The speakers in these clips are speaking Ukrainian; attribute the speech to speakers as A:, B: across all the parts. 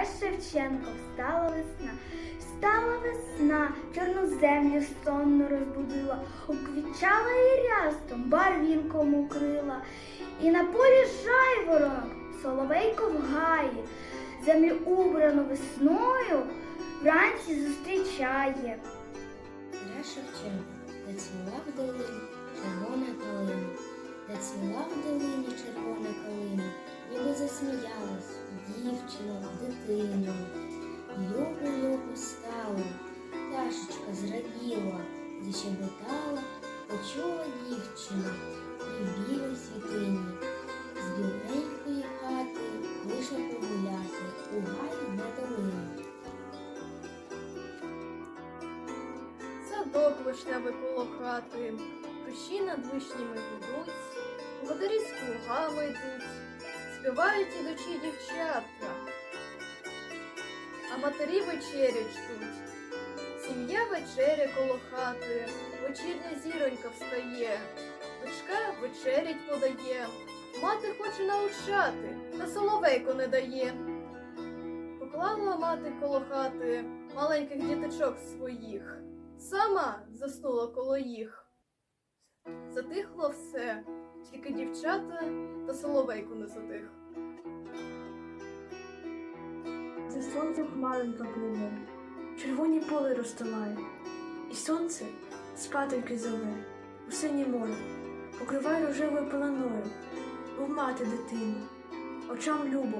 A: Тарас Шевченко, встала весна, встала весна, чорну землю сонно розбудила, обквічала і рястом, барвінком укрила, і на полі жайворонок, соловейко в землю убрану весною вранці зустрічає.
B: Тарас Шевченко, зацвіла в долині червона калина, зацвіла в долині червона калина, ніби засміялась дівчина, дитина. Любу, любу стала, пташечка зраділа, защебетала, почула дівчина, і в білій світині, з біленької хати вийшла погуляти у гай на долину.
C: Садок вишневий коло хати, Прищі над вишнями гудуть, Володарі з плугами йдуть, Співають ідучі дівчатка, А матері вечерять ждуть. Сім'я вечеря коло хати, Вечірня зіронька встає, Дочка вечерять подає, Мати хоче научати, Та соловейко не дає. Поклала мати коло хати маленьких діточок своїх, сама заснула коло їх. Затихло все, тільки дівчата та соловейку не затих.
D: За сонцем хмаринка пливе, червоні поле розстилає, і сонце спатоньки зове у синє море, покриває рожевою пеленою, мов мати дитину, очам любо,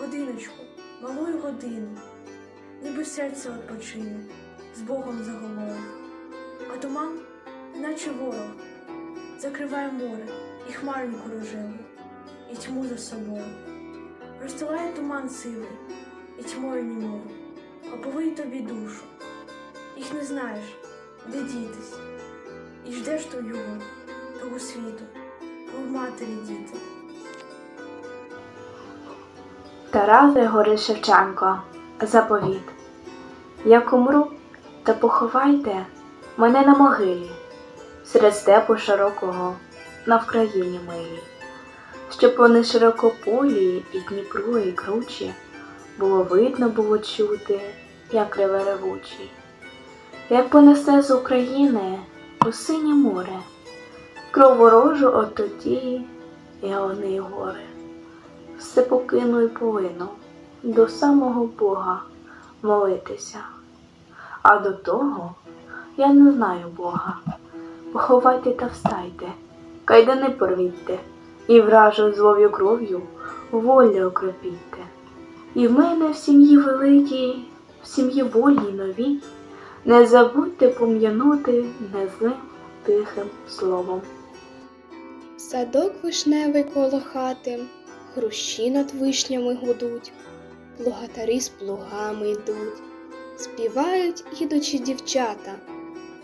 D: годиночку, малую годину, ніби серце відпочине, з Богом заговорить. А туман, наче ворог, закриває море і хмаринку рожеву, і тьму за собою. Розстилає туман сивий, і тьмою німою, оповий тобі душу. Їх не знаєш, де дітись, і ждеш ту його, того світу, мов матері діти.
E: Тарас Григорій Шевченко. Заповіт. Як умру, то поховайте мене на могилі, серед степу широкого, на Вкраїні милій, щоб вони широкополі і Дніпру, і кручі, було видно було чути, як реве ревучий. Як понесе з України у синє море, кров ворожу от тоді, і вони гори все покину і повинну до самого Бога молитися. А до того я не знаю Бога. Поховайте та встайте, кайдани порвітьте, і вражу злов'ю кров'ю волі окропітьте. І в мене в сім'ї великій, в сім'ї вольній новій, не забудьте пом'янути незлим тихим словом.
F: Садок вишневий коло хати, хрущі над вишнями гудуть, плугатарі з плугами йдуть, співають ідучі дівчата,